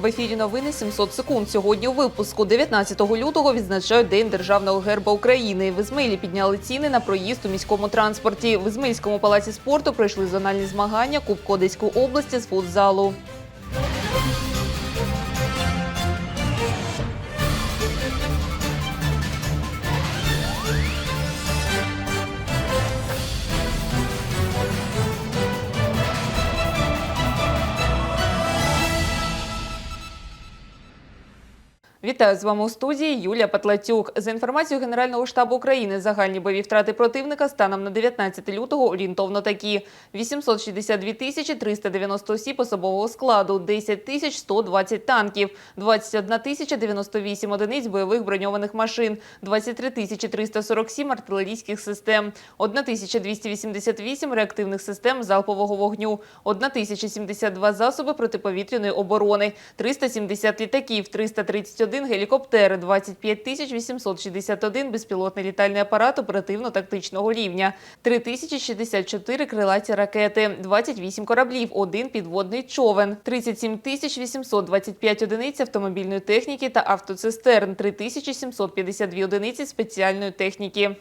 В ефірі новини 700 секунд. Сьогодні у випуску 19 лютого відзначають День державного герба України. В Ізмаїлі підняли ціни на проїзд у міському транспорті. В Ізмаїльському палаці спорту пройшли зональні змагання Кубку Одеської області з футзалу. Вітаю з вами у студії Юлія Патлатюк. За інформацією Генерального штабу України, загальні бойові втрати противника станом на 19 лютого орієнтовно такі: 862 тисячі 390 осіб особового складу, 10 тисяч 120 танків, 21 тисяча 98 одиниць бойових броньованих машин, 23 тисячі 347 артилерійських систем, 1 тисяча 288 реактивних систем залпового вогню, 1 тисяча 72 засоби протиповітряної оборони, 370 літаків, 331 гелікоптери, 25 тисяч 861 безпілотний літальний апарат оперативно-тактичного рівня, 3064 крилаті ракети, 28 кораблів, 1 підводний човен, 37 тисяч 825 одиниць автомобільної техніки та автоцистерн, 3752 одиниці спеціальної техніки.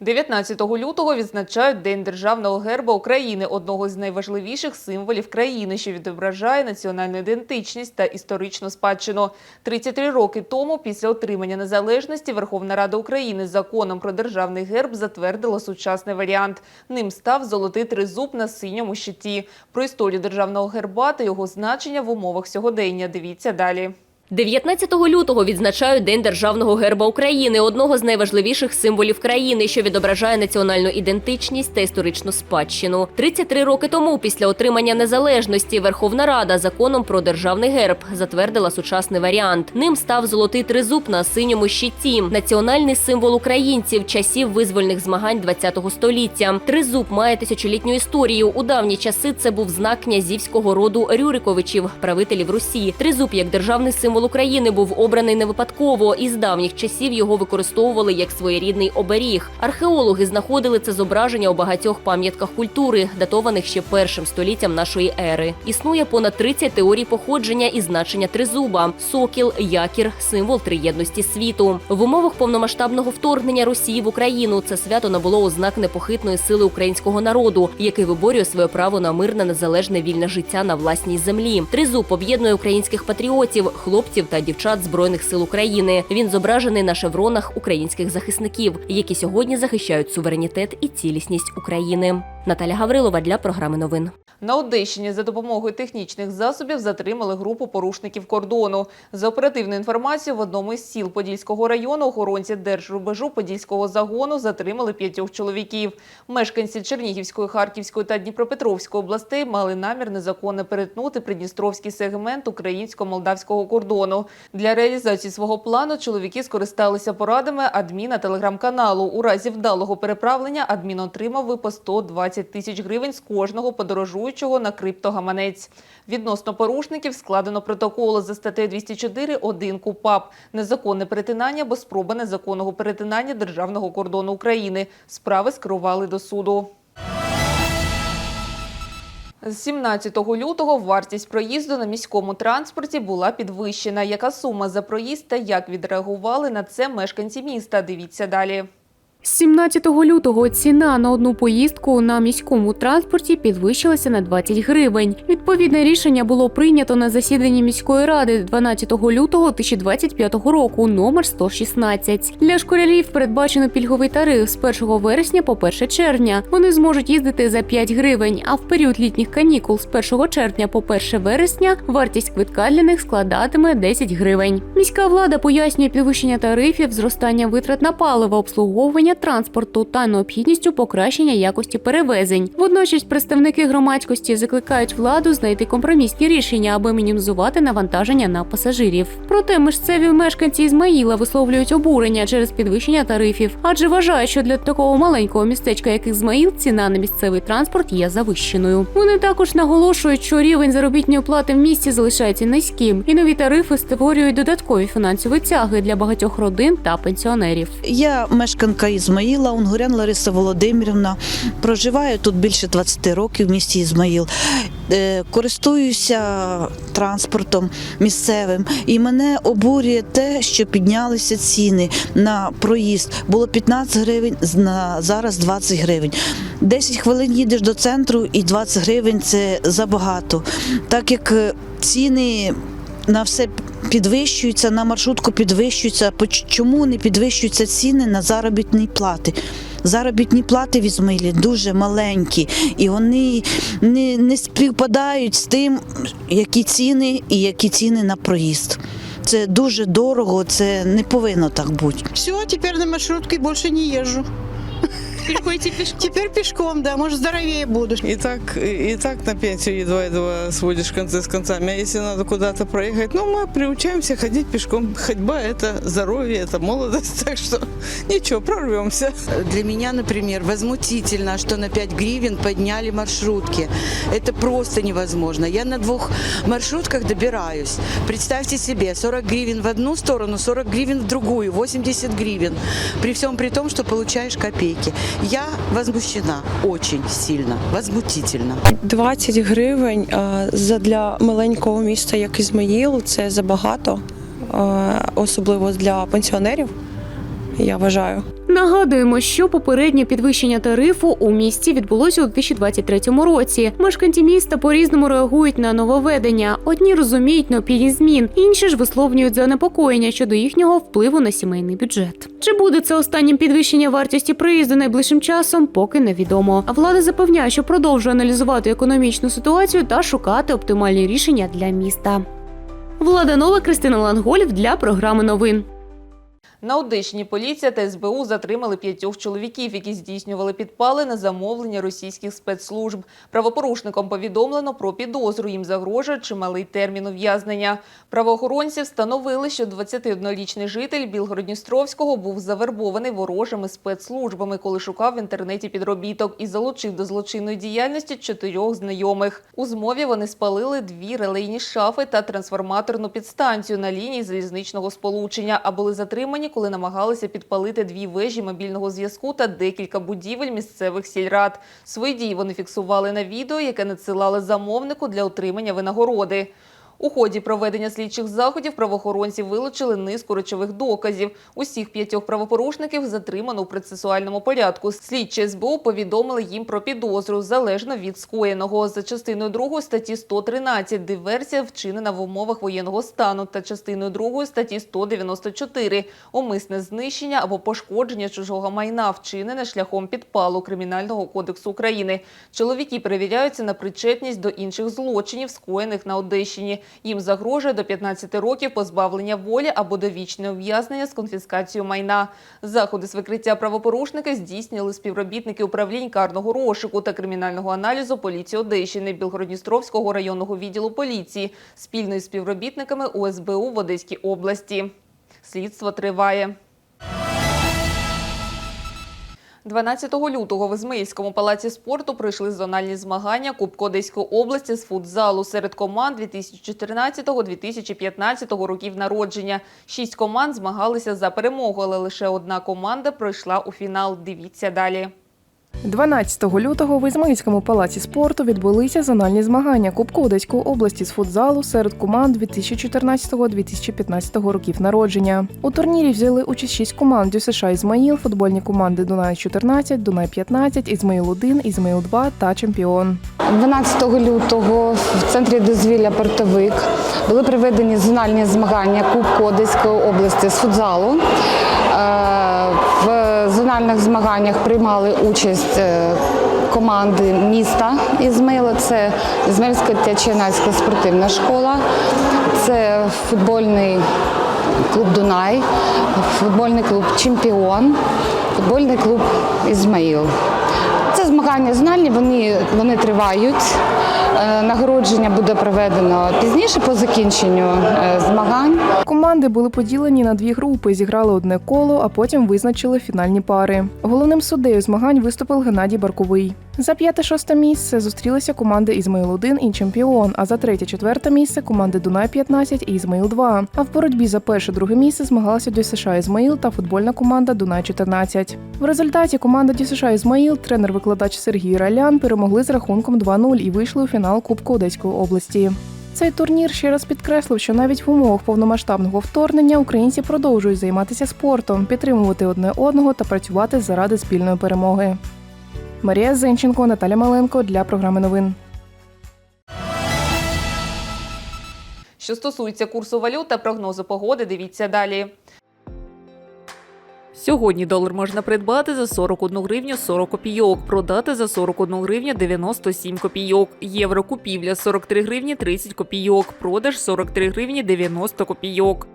19 лютого відзначають День державного герба України, одного з найважливіших символів країни, що відображає національну ідентичність та історичну спадщину. 33 роки тому, після отримання незалежності, Верховна Рада України законом про державний герб затвердила сучасний варіант. Ним став золотий тризуб на синьому щиті. Про історію державного герба та його значення в умовах сьогодення. Дивіться далі. 19 лютого відзначають День державного герба України, одного з найважливіших символів країни, що відображає національну ідентичність та історичну спадщину. 33 роки тому, після отримання незалежності, Верховна Рада законом про державний герб затвердила сучасний варіант. Ним став золотий тризуб на синьому щиті, національний символ українців часів визвольних змагань ХХ століття. Тризуб має тисячолітню історію. У давні часи це був знак князівського роду Рюриковичів, правителів Русі. Тризуб як державний символ України був обраний не випадково. Із давніх часів його використовували як своєрідний оберіг. Археологи знаходили це зображення у багатьох пам'ятках культури, датованих ще першим століттям нашої ери. Існує понад 30 теорій походження і значення тризуба: сокіл, якір, символ триєдності світу. В умовах повномасштабного вторгнення Росії в Україну це свято набуло ознак непохитної сили українського народу, який виборює своє право на мирне, незалежне вільне життя на власній землі. Тризуб об'єднує українських патріотів, хлопців та дівчат збройних сил України. Він зображений на шевронах українських захисників, які сьогодні захищають суверенітет і цілісність України. Наталя Гаврилова для програми новин. На Одещині за допомогою технічних засобів затримали групу порушників кордону. За оперативною інформацією, в одному із сіл Подільського району охоронці держрубежу Подільського загону затримали п'ятьох чоловіків. Мешканці Чернігівської, Харківської та Дніпропетровської областей мали намір незаконно перетнути придністровський сегмент українсько-молдавського кордону. Для реалізації свого плану чоловіки скористалися порадами адміна телеграм-каналу. У разі вдалого переправлення адмін отримав по 120 тисяч гривень з кожного подорожуючого на криптогаманець. Відносно порушників складено протоколи за статтею 204 1 КУПАП незаконне перетинання або спроба незаконного перетинання державного кордону України. Справи скерували до суду. З 17 лютого вартість проїзду на міському транспорті була підвищена. Яка сума за проїзд та як відреагували на це мешканці міста? Дивіться далі. З 17 лютого ціна на одну поїздку на міському транспорті підвищилася на 20 гривень. Відповідне рішення було прийнято на засіданні міської ради 12 лютого 2025 року, номер 116. Для школярів передбачено пільговий тариф з 1 вересня по 1 червня. Вони зможуть їздити за 5 гривень. А в період літніх канікул з 1 червня по 1 вересня вартість квитка для них складатиме 10 гривень. Міська влада пояснює підвищення тарифів, зростання витрат на паливо, обслуговування транспорту та необхідністю покращення якості перевезень. Водночас представники громадськості закликають владу знайти компромісні рішення, аби мінімізувати навантаження на пасажирів. Проте місцеві мешканці Ізмаїла висловлюють обурення через підвищення тарифів, адже вважають, що для такого маленького містечка, як Ізмаїл, ціна на місцевий транспорт є завищеною. Вони також наголошують, що рівень заробітної плати в місті залишається низьким, і нові тарифи створюють додаткові фінансові тяги для багатьох родин та пенсіонерів. Я мешканка Ізмаїла, Унгурян Лариса Володимирівна. Проживаю тут більше 20 років в місті Ізмаїл. е, користуюся транспортом місцевим, і мене обурює те, що піднялися ціни на проїзд. Було 15 гривень, на зараз 20 гривень. 10 хвилин їдеш до центру, і 20 гривень це забагато. Так як е, ціни на все підвищуються, на маршрутку підвищуються. Чому не підвищуються ціни на заробітні плати? Заробітні плати в Ізмаїлі дуже маленькі, і вони не, не співпадають з тим, які ціни і які ціни на проїзд. Це дуже дорого, це не повинно так бути. Все, теперь на маршрутке больше не езжу. Приходите пішком. Теперь пешком, да, может, здоровее буду. И так, и, и так на пенсию едва-едва сводишь концы с концами. А если надо куда-то проехать, ну, мы приучаемся ходить пешком. Ходьба – это здоровье, это молодость, так что ничего, прорвемся. Для меня, например, возмутительно, что на 5 гривен подняли маршрутки. Это просто невозможно. Я на двух маршрутках добираюсь. Представьте себе, 40 гривен в одну сторону, 40 гривен в другую, 80 гривен. При всем при том, что получаешь копейки. Я возмущена очень сильно, возмутительно. 20 гривень для маленького міста, як Ізмаїл, це забагато, е, особливо для пенсіонерів. Я вважаю. Нагадуємо, що попереднє підвищення тарифу у місті відбулося у 2023 році. Мешканці міста по-різному реагують на нововведення. Одні розуміють необхідність змін, інші ж висловлюють занепокоєння щодо їхнього впливу на сімейний бюджет. Чи буде це останнім підвищення вартості проїзду найближчим часом, поки невідомо. А влада запевняє, що продовжує аналізувати економічну ситуацію та шукати оптимальні рішення для міста. Влада Нова, Кристина Ланголів для програми новин. На Одещині поліція та СБУ затримали п'ятьох чоловіків, які здійснювали підпали на замовлення російських спецслужб. Правопорушникам повідомлено про підозру. Їм загрожує чималий термін ув'язнення. Правоохоронці встановили, що 21-річний житель Білгородністровського був завербований ворожими спецслужбами, коли шукав в інтернеті підробіток і залучив до злочинної діяльності чотирьох знайомих. У змові вони спалили дві релейні шафи та трансформаторну підстанцію на лінії залізничного сполучення, а були затримані, коли намагалися підпалити дві вежі мобільного зв'язку та декілька будівель місцевих сільрад. Свої дії вони фіксували на відео, яке надсилали замовнику для отримання винагороди. У ході проведення слідчих заходів правоохоронці вилучили низку речових доказів. Усіх п'ятьох правопорушників затримано у процесуальному порядку. Слідчі СБУ повідомили їм про підозру залежно від скоєного за частиною 2 статті 113 диверсія вчинена в умовах воєнного стану та частиною 2 статті 194 умисне знищення або пошкодження чужого майна вчинене шляхом підпалу Кримінального кодексу України. Чоловіки перевіряються на причетність до інших злочинів, скоєних на Одещині. Їм загрожує до 15 років позбавлення волі або довічне ув'язнення з конфіскацією майна. Заходи з викриття правопорушника здійснили співробітники управлінь карного розшуку та кримінального аналізу поліції Одещини Білгородністровського районного відділу поліції спільно із співробітниками УСБУ в Одеській області. Слідство триває. 12 лютого в Ізмаїльському палаці спорту пройшли зональні змагання Кубку Одеської області з футзалу серед команд 2014-2015 років народження. Шість команд змагалися за перемогу, але лише одна команда пройшла у фінал. Дивіться далі. 12 лютого в Ізмаїльському палаці спорту відбулися зональні змагання Кубку Одеської області з футзалу серед команд 2014-2015 років народження. У турнірі взяли участь шість команд ДЮСШ Ізмаїл, футбольні команди Дунай 14, Дунай 15, Ізмаїл 1, Ізмаїл 2 та Чемпіон. 12 лютого в центрі дозвілля Портовик були проведені зональні змагання Кубку Одеської області з футзалу. Е, В зональних змаганнях приймали участь е, команди міста Ізмаїла. Це Ізмаїльська Тячинацька спортивна школа, це футбольний клуб Дунай, футбольний клуб Чемпіон, футбольний клуб Ізмаїл. Це змагання зональні, вони, вони тривають. Е, Нагородження буде проведено пізніше по закінченню е, змагань. Команди були поділені на дві групи, зіграли одне коло, а потім визначили фінальні пари. Головним суддею змагань виступив Геннадій Барковий. За п'яте-шосте місце зустрілися команди Ізмаїл-1 і Чемпіон, а за третє-четверте місце команди Дунай-15 і Ізмаїл-2. А в боротьбі за перше-друге місце змагалися ДЮСШ Ізмаїл та футбольна команда Дунай-14. В результаті команда ДЮСШ Ізмаїл, тренер-викладач Сергій Ралян перемогли з рахунком 2-0 і вийшли у фінал Кубку Одеської області. Цей турнір ще раз підкреслив, що навіть в умовах повномасштабного вторгнення українці продовжують займатися спортом, підтримувати одне одного та працювати заради спільної перемоги. Марія Зенченко, Наталя Маленко для програми новин. Що стосується курсу валют та прогнозу погоди, дивіться далі. Сьогодні долар можна придбати за 41 гривню 40 копійок, продати за 41 гривню 97 копійок. Євро купівля 43 гривні 30 копійок, продаж 43 гривні 90 копійок.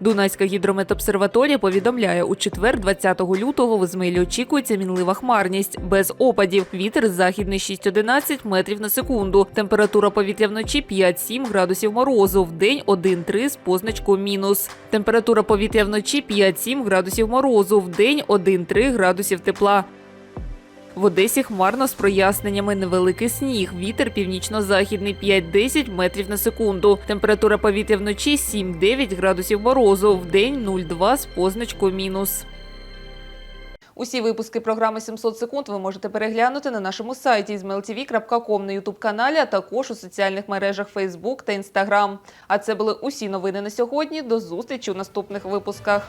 Дунайська гідрометобсерваторія повідомляє, у четвер, 20 лютого, в Ізмаїлі очікується мінлива хмарність, без опадів. Вітер західний 6-11 метрів на секунду. Температура повітря вночі 5-7 градусів морозу, в день 1-3 з позначкою мінус. Температура повітря вночі 5-7 градусів морозу, в день 1-3 градусів тепла. В Одесі хмарно з проясненнями невеликий сніг. Вітер північно-західний 5-10 метрів на секунду. Температура повітря вночі 7-9 градусів морозу. В день 0,2 з позначкою мінус. Усі випуски програми 700 секунд ви можете переглянути на нашому сайті izmailtv.com, на ютуб-каналі, а також у соціальних мережах Facebook та Instagram. А це були усі новини на сьогодні. До зустрічі у наступних випусках.